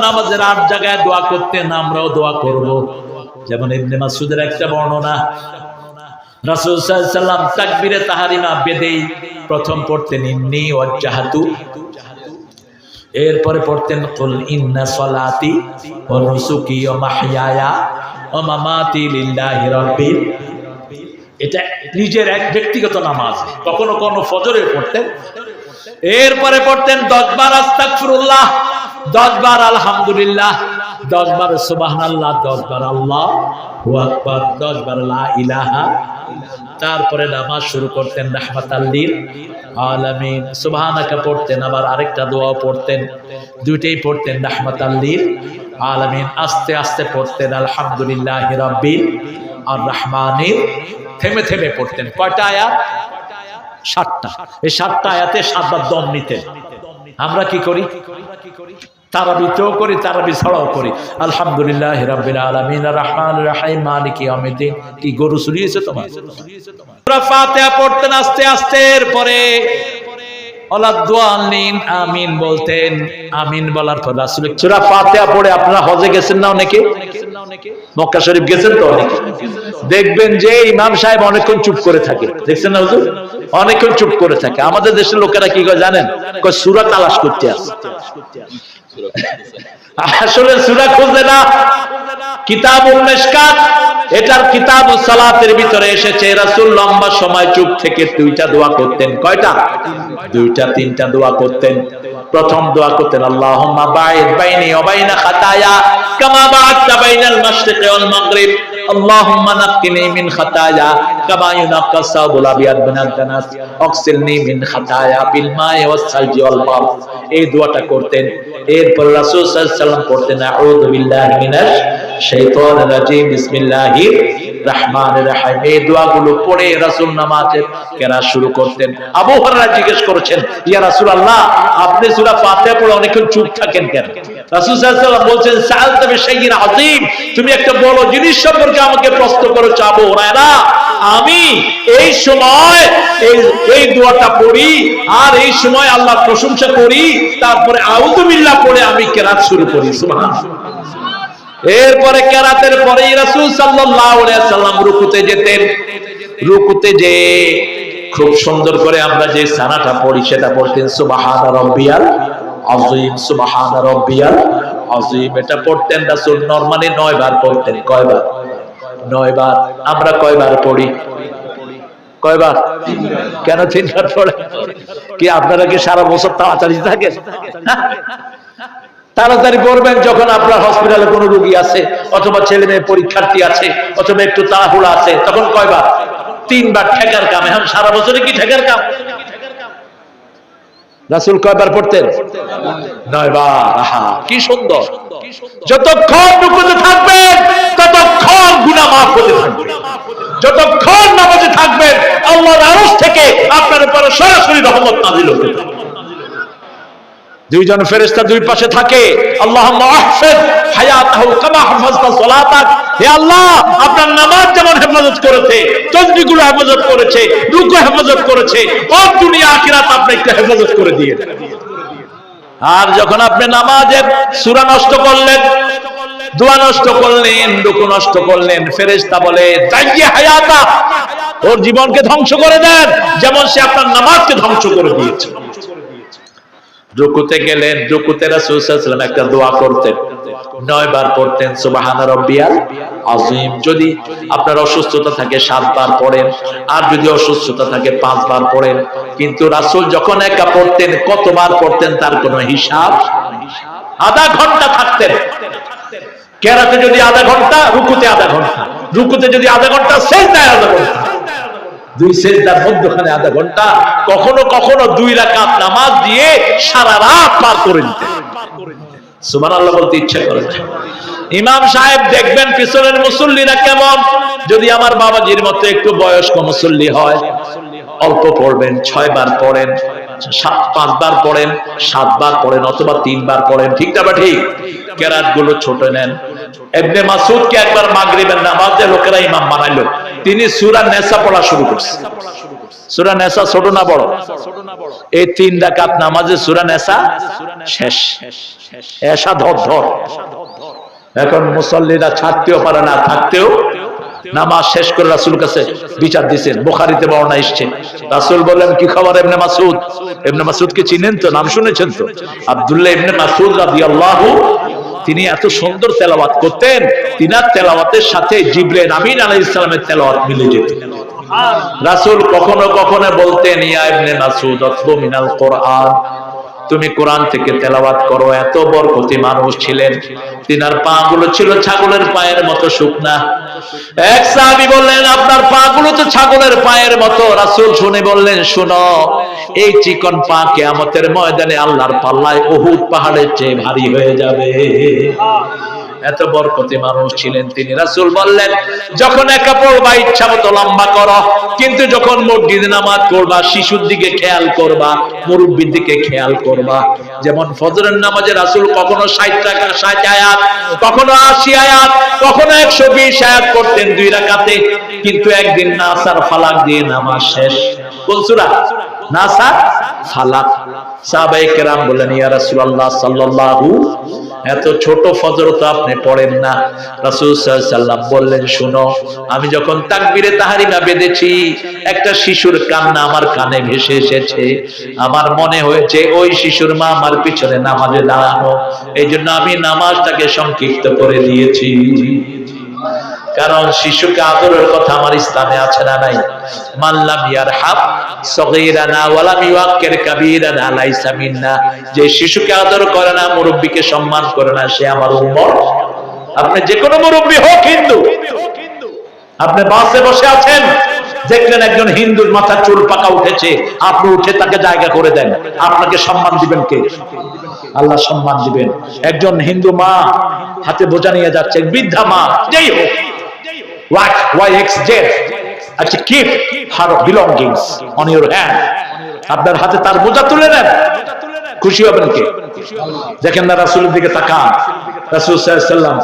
নামাজের আট জায়গায় দোয়া করতেন, আমরাও দোয়া করব। যেমন ইবনে মাসউদের একটা বর্ণনা এরপরে পড়তেন এটা নিজের এক ব্যক্তিগত নামাজ, কখনো কোনো ফজরে পড়তেন। এরপরে পড়তেন, দশ বার আস্তাগফিরুল্লাহ। দশ বার আলহামদুলিল্লাহ দশ বার সুবহানাল্লাহ দশ বার আল্লাহ দশ বার ইলাহা তারপরে নামাজ শুরু করতেন রাহমাতাল্লিল আলামিন। সুবহানাকা পড়তেন, আবার আরেকটা দোয়া পড়তেন। দুইটাই পড়তেন রাহমাতাল্লিল আলামিন। আস্তে আস্তে পড়তেন, আলহামদুলিল্লাহ রাব্বিল আর রহমানির থেমে থেমে পড়তেন। কয়টা আয়াত? সাতটা। এই সাতটা আয়াতে সাতবার দম নিতেন। আমরা কি করি? তারাবিতেও করি, তারাবি ছাড়াও করি। আলহামদুলিল্লাহ রাব্বিল আলামিন রহমান রাহিম, মালিক ইয়াউমিদ্দিন। কি গরু চুরিয়েছে তোমার? ফাতিহা পড়তেন আস্তে আস্তে এরপরে আমিন বলতেন। আমিন বলার পর রাসূল সূরা ফাতিহা পড়ে আপনারা হজে গেছেন না অনেকে? মক্কা শরীফ গেছেন তো অনেকে? দেখবেন যে ইমাম সাহেব অনেকক্ষণ চুপ করে থাকে। দেখছেন না হুজুর? অনেকক্ষণ চুপ করে থাকে। আমাদের দেশের লোকেরা কি করে জানেন? সূরা তালাশ করতে আসে। আসলে সূরা খুঁজে না। কিতাবুল মিশকাত, এটার কিতাবুল সালাতের ভিতরে এসেছে, রাসূল লম্বা সময় চুপ থেকে দুইটা দোয়া করতেন। কয়টা? দুইটা তিনটা দোয়া করতেন প্রথম দোয়া করতেন আল্লাহুম্মা বাঈদ বাইনি ওয়া বাইনা খাতায়া কামা বা'আদতা বাইনাল মাশরিকি ওয়াল মাগরিব اللهم نقني من خطايا كما ينقى الثوب الابيض من الدنس اغسلني من خطايا بالماء والثلج والبرد এই দোয়াটা করতেন এরপর রাসূল সাল্লাল্লাহু আলাইহি সাল্লাম পড়তেন আউযু বিল্লাহি মিনাশ শাইতানির রাজিম বিসমিল্লাহির তুমি একটা বড় জিনিস সম্পর্কে আমাকে প্রশ্ন আবু হুরায়রা। আমি এই সময় এই দোয়াটা পড়ি আর এই সময় আল্লাহর প্রশংসা করি, তারপরে আউযু পড়ে আমি কেরাত শুরু করি। এরপরে কেরাতের পরে রাসূল সাল্লাল্লাহু আলাইহি সাল্লাম রুকুতে যেতেন। রুকুতে যে খুব সুন্দর করে আমরা যে সানাটা পড়ি সেটা পড়তেন, সুবহান রাব্বিয়াল আযীম, সুবহান রাব্বিয়াল আযীম। এটা পড়তেন রাসূল নরমালি 9 বার পড়তেন। কয়বার? 9 বার আমরা কয়বার পড়ি? কয়বার? কেন তিনবার পড়ে? কি আপনারা কি সারা বছর তাড়াতাড়ি থাকেন? তাড়াতাড়ি পড়বেন যখন আপনার হসপিটালে কোনো রোগী আছে, অথবা ছেলে মেয়ে পরীক্ষার্থী আছে, অথবা একটু তাড়াহুড়া আছে, তখন কয়বার? তিনবার ঠেকার কাম। এখন সারা বছরে কি ঠেকার কাম? রাসুল কয়বার পড়তেন? নয়বার। কি সুন্দর। যতক্ষণ রুকুতে থাকবেন, ততক্ষণ মাফ হতে থাকবে। যতক্ষণ নামাজে থাকবেন, আল্লাহর আরশ থেকে আপনার উপরে সরাসরি রহমত নাজিল হতে থাকবে। দুইজন ফেরেশতা দুই পাশে থাকে। সালাতাক। হে আল্লাহ, আপনার নামাজ হেফাজত করেছে হেফাজত করেছে হেফাজত করেছে দুনিয়া হেফাজত করে দিয়ে আর যখন আপনি নামাজের সূরা নষ্ট করলেন, দোয়া নষ্ট করলেন, রুকু নষ্ট করলেন, ফেরেশতা বলে হায়াতা, ওর জীবনকে ধ্বংস করে দেন। যেমন সে আপনার নামাজকে ধ্বংস করে দিয়েছে। রুকুতে গেলেন রুকুতে রাসূল সাল্লাল্লাহু একটা দোয়া করতেন। নয় বার পড়তেন, সুবহান রাব্বিয়াল আযীম। যদি আপনার অসুস্থতা থাকে সাতবার পড়েন। আর যদি অসুস্থতা থাকে পাঁচবার পড়েন। কিন্তু রাসূল যখন একা পড়তেন, কতবার পড়তেন তার কোনো হিসাব? আধা ঘণ্টা থাকতেন। কেরাতে যদি আধা ঘণ্টা, রুকুতে আধা ঘণ্টা। রুকুতে যদি আধা ঘণ্টা, সেজদায় আধা ঘণ্টা। দুই সেজদার মধ্যখানে আধা ঘণ্টা, কখনো কখনো দুই রাকাত নামাজ দিয়ে সারা রাত পার করে নিতেন সুবহানাল্লাহ বলতে ইচ্ছা করে ইমাম সাহেব দেখবেন পিছনের মুসল্লিরা কেমন? যদি আমার বাবাজির মতো একটু বয়স্ক মুসল্লি হয়, অল্প পড়বেন, ছয় বার পড়েন পাঁচবার পড়েন সাতবার পড়েন, অথবা তিনবার পড়েন, ঠিক না ঠিক? কেরাতগুলো ছোট নেন। এবনে মাসুদকে একবার মাগরিবের নামাজে লোকেরা ইমাম বানাইলো। তিনি সূরা নেসা পড়া শুরু করছেন সুরা নেশা ছোট না বড়? এই তিন ডাকাত নামাজে সুরা নেশা শেষ। এসা ধর ধর। এখন মুসল্লিরা ছাড়তেও পারে না, থাকতেও। নামাজ শেষ করে রাসুল কাছে বিচার দিচ্ছেন। বোখারিতে বর্ণনা এসছে। রাসুল বললেন, কি খবর এমনি মাসুদ এমনি মাসুদ কে চিনেন তো, নাম শুনেছেন তো। আব্দুল্লাহ ইবনে মাসুদ রাদিয়াল্লাহু তিনি এত সুন্দর তেলাওয়াত করতেন তিনি তেলাওয়াতের সাথে জিবরে নামিন আলাই ইসলামের তেলাওয়াত মিলে যেত। রাসুল কখনো কখনো বলতেন, ইয়া ইবনে মাসুদ অথবা মিনাল কোরআন। তুমি কোরআন থেকে তেলাওয়াত করো, এত বরকতি মানুষ ছিলেন। তিনার পা গুলো ছিল ছাগলের পায়ের মতো শুকনা। এক সাহাবি বললেন, আপনার পা গুলো তো ছাগলের পায়ের মতো। রাসুল শুনে বললেন, শুনো, এই চিকন পা কিয়ামতের ময়দানে আল্লাহর পাল্লায় ওহুদ পাহাড়ের চেয়ে ভারী হয়ে যাবে। এত বরকতি মানুষ ছিলেন তিনি। রাসূল বললেন, যখন একা পড়বা, ইচ্ছা মতো লম্বা করো। কিন্তু যখন মসজিদে নামাজ পড়বা, শিশুর দিকে খেয়াল করবা, মুরব্বীর দিকে খেয়াল করবা। যেমন ফজরের নামাজে রাসূল কখনো 60 টাকা 60 আয়াত, কখনো 80 আয়াত, কখনো 120 আয়াত করতেন দুই রাকাতে। কিন্তু একদিন নাসার ফালাক দিয়ে নামাজ শেষ। সূরা? নাসার ফালাক। সাহাবায়ে কেরাম বললেন, ইয়া রাসূলুল্লাহ সাল্লাল্লাহু এত ছোট ফজর তো আপনি পড়েন না। রাসুল সাল্লাম বললেন, শুনো, আমি যখন তাকবিরে তাহারি না বেঁধেছি, একটা শিশুর কান্না আমার কানে ভেসে এসেছে। আমার মনে হয়েছে ওই শিশুর মা আমার পিছনে নামাজে দাঁড়ানো। এই জন্য আমি নামাজটাকে সংক্ষিপ্ত করে দিয়েছি। কারণ শিশুকে আদরের কথা আমার ইসলামে আছে না নাই? মাল্লাম ইয়ার হাব সগীরানা ওয়ালাম ইউআক্কির কাবীরানা, লাইসা মিন্না। যে শিশুকে আদর করে না, মুরব্বিকে সম্মান করে না, সে আমার উম্মত। আপনি যে কোনো মুরব্বি হোক হিন্দু, আপনি বাসে বসে আছেন, দেখলেন একজন হিন্দুর মাথা চুল পাকা উঠেছে, আপনি উঠে তাকে জায়গা করে দেন। আপনাকে সম্মান দিবেন কে? আল্লাহ সম্মান দিবেন। একজন হিন্দু মা, হাতে বোঝা নিয়ে যাচ্ছে, বৃদ্ধা মা, যেই হোক। What? Why XZ? আচ্ছা keep her belongings on your hand আপনার হাতে তার বোঝা তুলে নেন খুশি হবেন কে দেখেন না রাসুলের দিকে তাকান রাসুল ওয়াসাল্লাম